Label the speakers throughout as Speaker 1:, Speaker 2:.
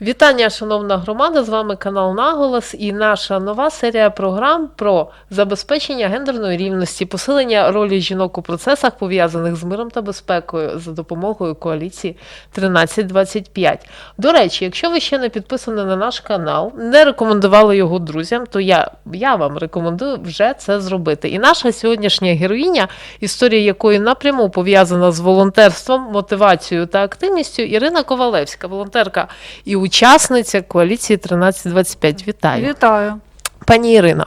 Speaker 1: Вітання, шановна громада! З вами канал Наголос і наша нова серія програм про забезпечення гендерної рівності, посилення ролі жінок у процесах, пов'язаних з миром та безпекою за допомогою коаліції 1325. До речі, якщо ви ще не підписані на наш канал, не рекомендували його друзям, то я, я вам рекомендую вже це зробити. І наша сьогоднішня героїня, історія якої напряму пов'язана з волонтерством, мотивацією та активністю, Ірина Ковалевська, волонтерка і учасниця коаліції 1325. Вітаю.
Speaker 2: Вітаю.
Speaker 1: Пані Ірина,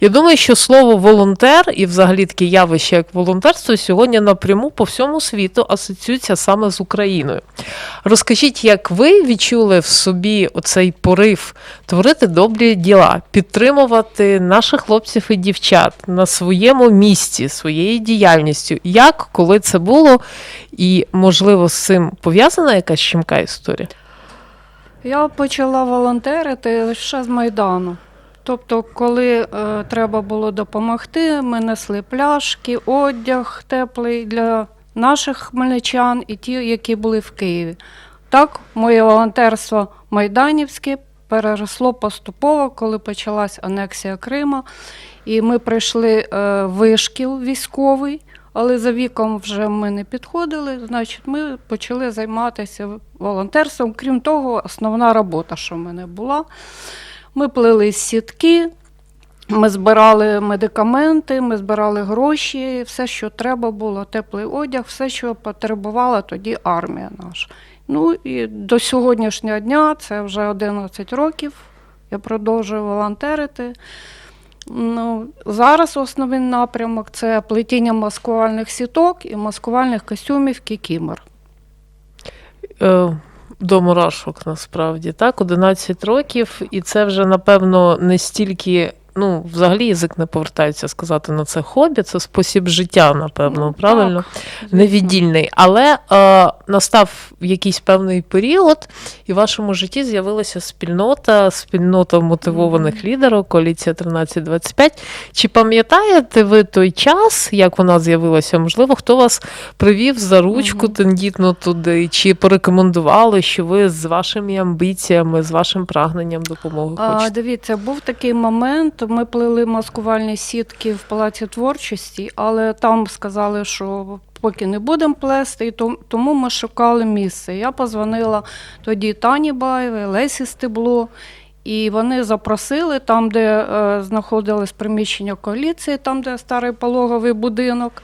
Speaker 1: я думаю, що слово волонтер і взагалі таке явище, як волонтерство, сьогодні напряму по всьому світу асоціюється саме з Україною. Розкажіть, як ви відчули в собі оцей порив творити добрі діла, підтримувати наших хлопців і дівчат на своєму місці, своєю діяльністю? Як, коли це було, і можливо з цим пов'язана якась щемка історія?
Speaker 2: Я почала волонтерити ще з Майдану. Тобто, коли е, треба було допомогти, ми несли пляшки, одяг теплий для наших хмельничан і ті, які були в Києві. Так, моє волонтерство майданівське переросло поступово, коли почалась анексія Крима. І ми прийшли е, вишкіл військовий, але за віком вже ми не підходили. Значить, ми почали займатися волонтерством. Крім того, основна робота, що в мене була. Ми плели сітки, ми збирали медикаменти, ми збирали гроші, все, що треба було, теплий одяг, все, що потребувала тоді армія наша. Ну і до сьогоднішнього дня, це вже 11 років, я продовжую волонтерити. Ну, зараз основний напрямок це плетіння маскувальних сіток і маскувальних костюмів кікімер.
Speaker 1: Е, до мурашок насправді так 11 років, і це вже напевно не стільки. Ну, взагалі язик не повертається сказати на це хобі, це спосіб життя, напевно,
Speaker 2: Ну,
Speaker 1: правильно?
Speaker 2: так.
Speaker 1: Невіддільний. Але е, настав якийсь певний період, і в вашому житті з'явилася спільнота, спільнота мотивованих лідерів, коаліція 1325. Чи пам'ятаєте ви той час, як вона з'явилася? Можливо, хто вас привів за ручку
Speaker 2: Мгм.
Speaker 1: тендітно туди, чи порекомендували, що ви з вашими амбіціями, з вашим прагненням допомоги
Speaker 2: А, дивіться, був такий момент. Ми плели маскувальні сітки в палаці творчості, але там сказали, що поки не будемо плести, і тому ми шукали місце. Я позвонила тоді Тані Баєвій, Лесі Стебло. І вони запросили там, де е, знаходилось приміщення коаліції, там, де старий пологовий будинок.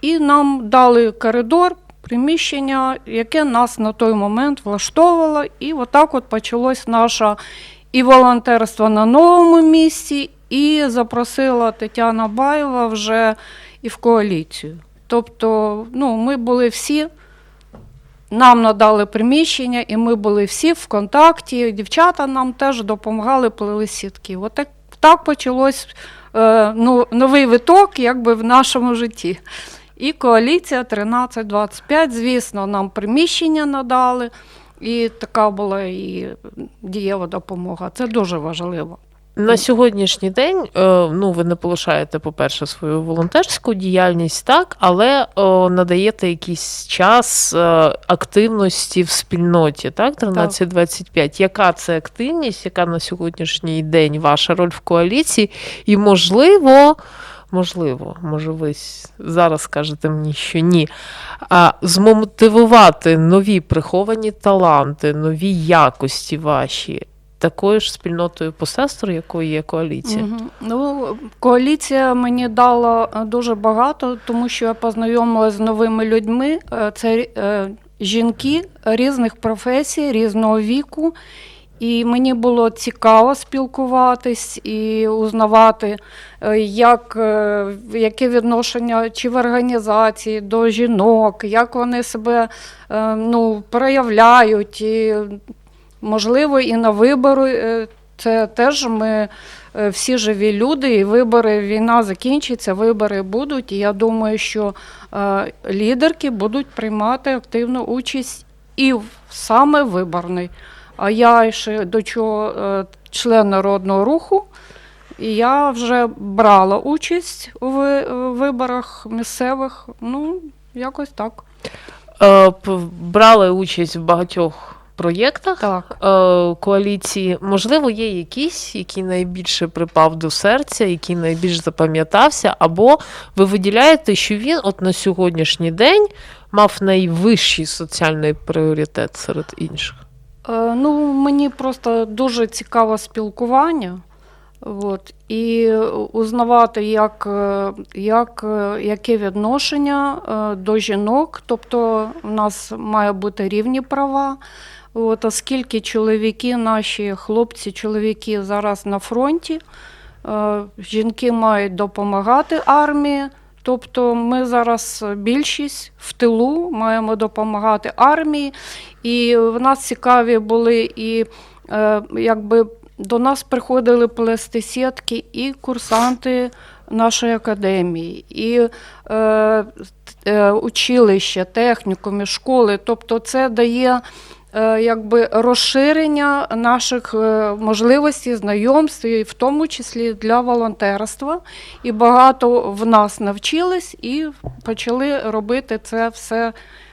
Speaker 2: І нам дали коридор, приміщення, яке нас на той момент влаштовувало. І отак от почалось наше і волонтерство на новому місці, і запросила Тетяна Баєва вже і в коаліцію. Тобто, ну, ми були всі, нам надали приміщення, і ми були всі в контакті. Дівчата нам теж допомагали, плели сітки. От так, так почалось е, ну, новий виток якби, в нашому житті. І коаліція 1325, звісно, нам приміщення надали. І така була і дієва допомога. Це дуже важливо.
Speaker 1: На сьогоднішній день е, ну ви не полишаєте, по-перше, свою волонтерську діяльність, так, але надаєте якийсь час е, активності в спільноті, так, 1325. Яка це активність, яка на сьогоднішній день ваша роль в коаліції? І можливо, можливо, може, ви зараз скажете мені, що ні. А змотивувати нові приховані таланти, нові якості ваші такою ж спільнотою по сестру, якою є коаліція.
Speaker 2: Мгм. Ну, коаліція мені дала е, дуже багато, тому що я познайомилася з новими людьми. Е, Це е, жінки різних професій, різного віку. І мені було цікаво спілкуватись і узнавати, е, як, е, яке відношення чи в організації до жінок, як вони себе е, ну, проявляють. І, можливо, і на вибори це теж ми всі живі люди, і вибори, війна закінчиться, вибори будуть. І я думаю, що лідерки будуть приймати активну участь і в саме виборний. А я ще до чого е, член народного руху, і я вже брала участь у е, виборах місцевих. Ну, якось так.
Speaker 1: Е, брали участь в багатьох проєктах
Speaker 2: Так.
Speaker 1: коаліції. Можливо, є якийсь, який найбільше припав до серця, який найбільш запам'ятався, або ви виділяєте, що він от на сьогоднішній день мав найвищий соціальний пріоритет серед інших.
Speaker 2: Е, Ну, мені просто дуже цікаве спілкування. От, і узнавати, як, е, як, е, яке відношення до жінок, тобто в нас має бути рівні права. От, оскільки чоловіки, наші хлопці, чоловіки зараз на фронті, жінки мають допомагати армії. Тобто ми зараз більшість в тилу маємо допомагати армії. І в нас цікаві були і е, якби до нас приходили плести сітки і курсанти нашої академії, і е, е, училища, технікуми, школи. Тобто це дає якби розширення наших е, можливостей, знайомств, і в тому числі для волонтерства. І багато в нас навчились і почали робити це все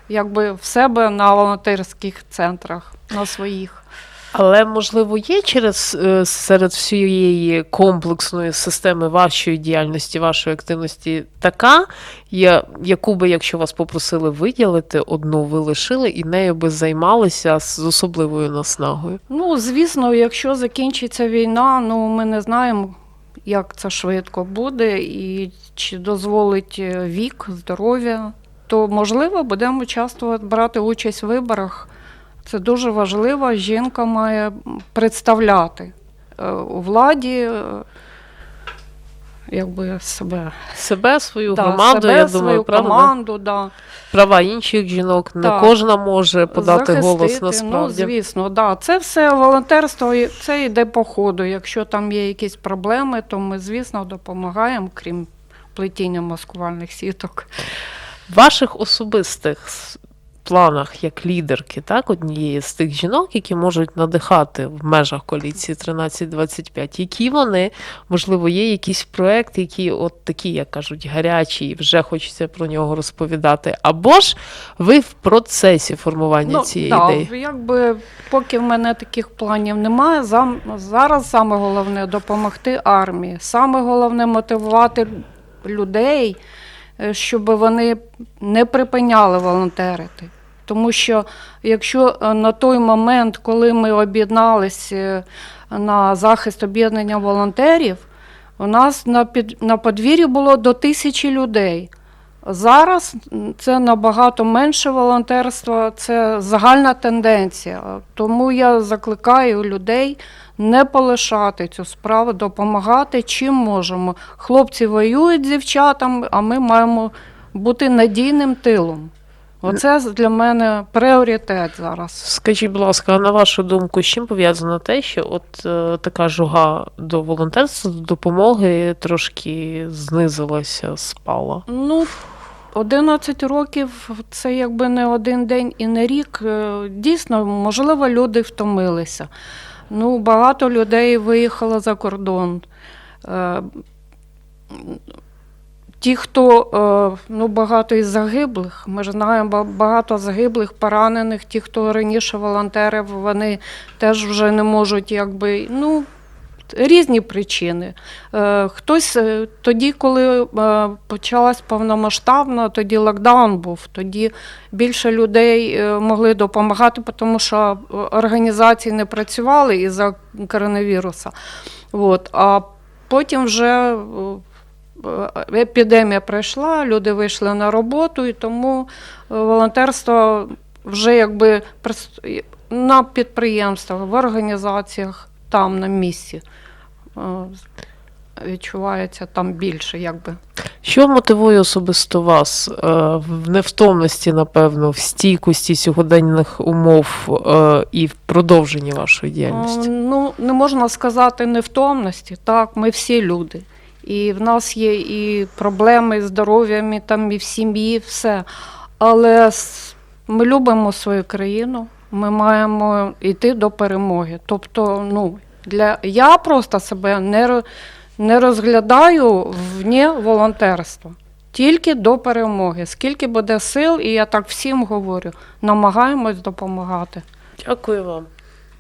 Speaker 2: якби в себе на волонтерських центрах, на своїх.
Speaker 1: Але можливо є через е, серед всієї комплексної системи вашої діяльності, вашої активності така, яку би, якщо вас попросили виділити, одну ви лишили і нею би займалися з особливою наснагою.
Speaker 2: Ну, звісно, якщо закінчиться війна, ну ми не знаємо, як це швидко буде, і чи дозволить е, вік, здоров'я, то можливо будемо часто брати участь в виборах. Це дуже важливо. Жінка має представляти е, у владі е, якби себе,
Speaker 1: Себе, свою
Speaker 2: Да,
Speaker 1: громаду,
Speaker 2: себе,
Speaker 1: я думаю,
Speaker 2: свою
Speaker 1: правда?
Speaker 2: команду. Да.
Speaker 1: Права інших жінок, не
Speaker 2: Так.
Speaker 1: кожна може подати голос
Speaker 2: Захистити.
Speaker 1: насправді.
Speaker 2: Ну, звісно, да. Це все волонтерство, це йде по ходу. Якщо там є якісь проблеми, то ми, звісно, допомагаємо, крім плетіння маскувальних сіток.
Speaker 1: Ваших особистих планах як лідерки, так, однієї з тих жінок, які можуть надихати в межах коаліції 1325, які вони, можливо, є якийсь проект, який от такі, як кажуть, гарячі, і вже хочеться про нього розповідати. Або ж ви в процесі формування цієї
Speaker 2: Ну, да,
Speaker 1: ідеї.
Speaker 2: Якби поки в мене таких планів немає, зам, зараз саме головне допомогти армії. Саме головне мотивувати людей, е, щоб вони не припиняли волонтерити. Тому що якщо е, на той момент, коли ми об'єдналися на захист об'єднання волонтерів, у нас на, під, на подвір'ї було до тисячі людей. Зараз це набагато менше волонтерства, це загальна тенденція. Тому я закликаю людей не полишати цю справу, допомагати чим можемо. Хлопці воюють з дівчатами, а ми маємо бути надійним тилом. Оце для мене пріоритет зараз.
Speaker 1: Скажіть, будь ласка, а на вашу думку, з чим пов'язано те, що от е, така жуга до волонтерства, до допомоги трошки знизилася, спала?
Speaker 2: Ну, 11 років це якби не один день і не рік. Е, Дійсно, можливо, люди втомилися. Ну, багато людей виїхало за кордон. Е, Ті, хто е, ну, багато із загиблих, ми ж знаємо багато загиблих, поранених, ті, хто раніше волонтерів, вони теж вже не можуть, якби, ну, різні причини. Е, Хтось е, тоді, коли почалась повномасштабна, тоді локдаун був, тоді більше людей могли допомагати, тому що організації не працювали із-за коронавіруса. От. А потім вже епідемія пройшла, люди вийшли на роботу, і тому е, волонтерство вже якби на підприємствах, в організаціях, там на місці е, відчувається там більше, якби.
Speaker 1: Що мотивує особисто вас е, в невтомності, напевно, в стійкості сьогоденних умов е, і в продовженні вашої
Speaker 2: Е,
Speaker 1: діяльності?
Speaker 2: Ну, не можна сказати невтомності. Так, ми всі люди. І в нас є і проблеми з здоров'ям, і там і в сім'ї, все. Але ми любимо свою країну, ми маємо йти до перемоги. Тобто, ну, для... я просто себе не, не розглядаю вне волонтерства. Тільки до перемоги. Скільки буде сил, і я так всім говорю, намагаємось допомагати.
Speaker 1: Дякую вам.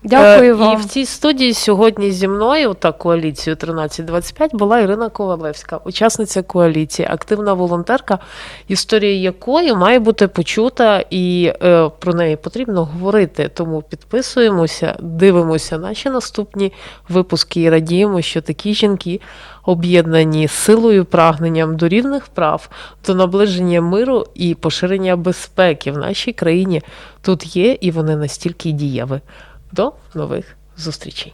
Speaker 2: Дякую
Speaker 1: Е,
Speaker 2: вам.
Speaker 1: І в цій студії сьогодні зі мною та коаліцією 1325 була Ірина Ковалевська, учасниця коаліції, активна волонтерка, історія якої має бути почута, і е, про неї потрібно говорити. Тому підписуємося, дивимося наші наступні випуски і радіємо, що такі жінки об'єднані силою, прагненням до рівних прав, до наближення миру і поширення безпеки в нашій країні тут є, і вони настільки дієві. До нових зустрічей.